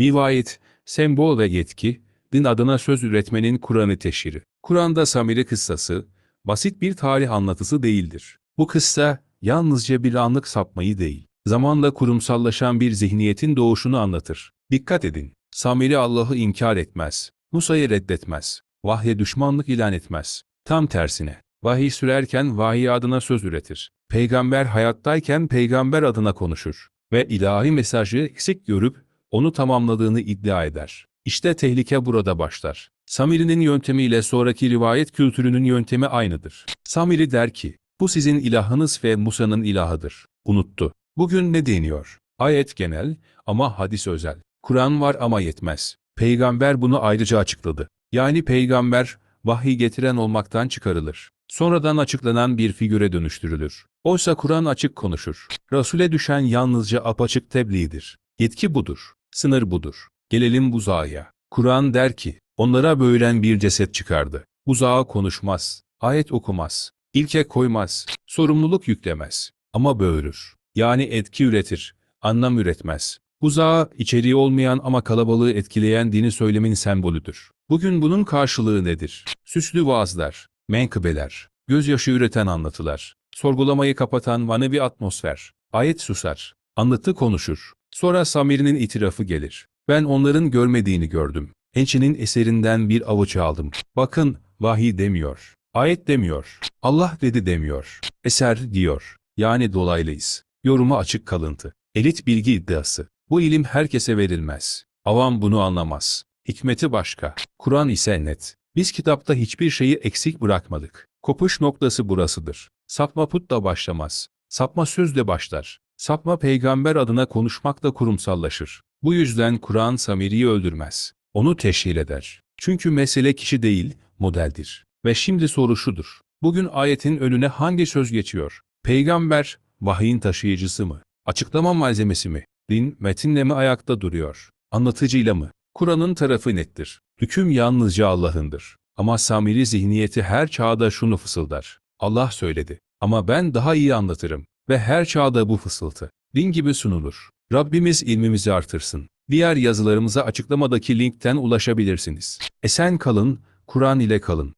Rivayet, sembol ve yetki, din adına söz üretmenin Kur'an'ı teşhiri. Kur'an'da Samiri kıssası, basit bir tarih anlatısı değildir. Bu kıssa, yalnızca bir anlık sapmayı değil, zamanla kurumsallaşan bir zihniyetin doğuşunu anlatır. Dikkat edin, Samiri Allah'ı inkar etmez, Musa'yı reddetmez, vahye düşmanlık ilan etmez. Tam tersine, vahiy sürerken vahiy adına söz üretir. Peygamber hayattayken peygamber adına konuşur ve ilahi mesajı eksik görüp onu tamamladığını iddia eder. İşte tehlike burada başlar. Samiri'nin yöntemiyle sonraki rivayet kültürünün yöntemi aynıdır. Samiri der ki, bu sizin ilahınız ve Musa'nın ilahıdır. Unuttu. Bugün ne deniyor? Ayet genel ama hadis özel. Kur'an var ama yetmez. Peygamber bunu ayrıca açıkladı. Yani peygamber, vahiy getiren olmaktan çıkarılır. Sonradan açıklanan bir figüre dönüştürülür. Oysa Kur'an açık konuşur. Resul'e düşen yalnızca apaçık tebliğdir. Yetki budur. Sınır budur. Gelelim buzağa. Kur'an der ki, onlara böğüren bir ceset çıkardı. Buzağa konuşmaz, ayet okumaz, ilke koymaz, sorumluluk yüklemez. Ama böğürür. Yani etki üretir, anlam üretmez. Buzağı, içeriği olmayan ama kalabalığı etkileyen dini söylemin sembolüdür. Bugün bunun karşılığı nedir? Süslü vaazlar, menkıbeler, gözyaşı üreten anlatılar, sorgulamayı kapatan manevi atmosfer, ayet susar, anlatı konuşur. Sonra Samiri'nin itirafı gelir. Ben onların görmediğini gördüm. Ençinin eserinden bir avuç aldım. Bakın, vahiy demiyor. Ayet demiyor. Allah dedi demiyor. Eser diyor. Yani dolaylıyız. Yoruma açık kalıntı. Elit bilgi iddiası. Bu ilim herkese verilmez. Avam bunu anlamaz. Hikmeti başka. Kur'an ise net. Biz kitapta hiçbir şeyi eksik bırakmadık. Kopuş noktası burasıdır. Sapma putla başlamaz. Sapma sözle başlar. Sapma peygamber adına konuşmakla kurumsallaşır. Bu yüzden Kur'an Samiri'yi öldürmez. Onu teşhir eder. Çünkü mesele kişi değil, modeldir. Ve şimdi soru şudur. Bugün ayetin önüne hangi söz geçiyor? Peygamber, vahiyin taşıyıcısı mı? Açıklama malzemesi mi? Din, metinle mi ayakta duruyor? Anlatıcıyla mı? Kur'an'ın tarafı nettir. Hüküm yalnızca Allah'ındır. Ama Samiri zihniyeti her çağda şunu fısıldar. Allah söyledi. Ama ben daha iyi anlatırım. Ve her çağda bu fısıltı. Din gibi sunulur. Rabbimiz ilmimizi artırsın. Diğer yazılarımıza açıklamadaki linkten ulaşabilirsiniz. Esen kalın, Kur'an ile kalın.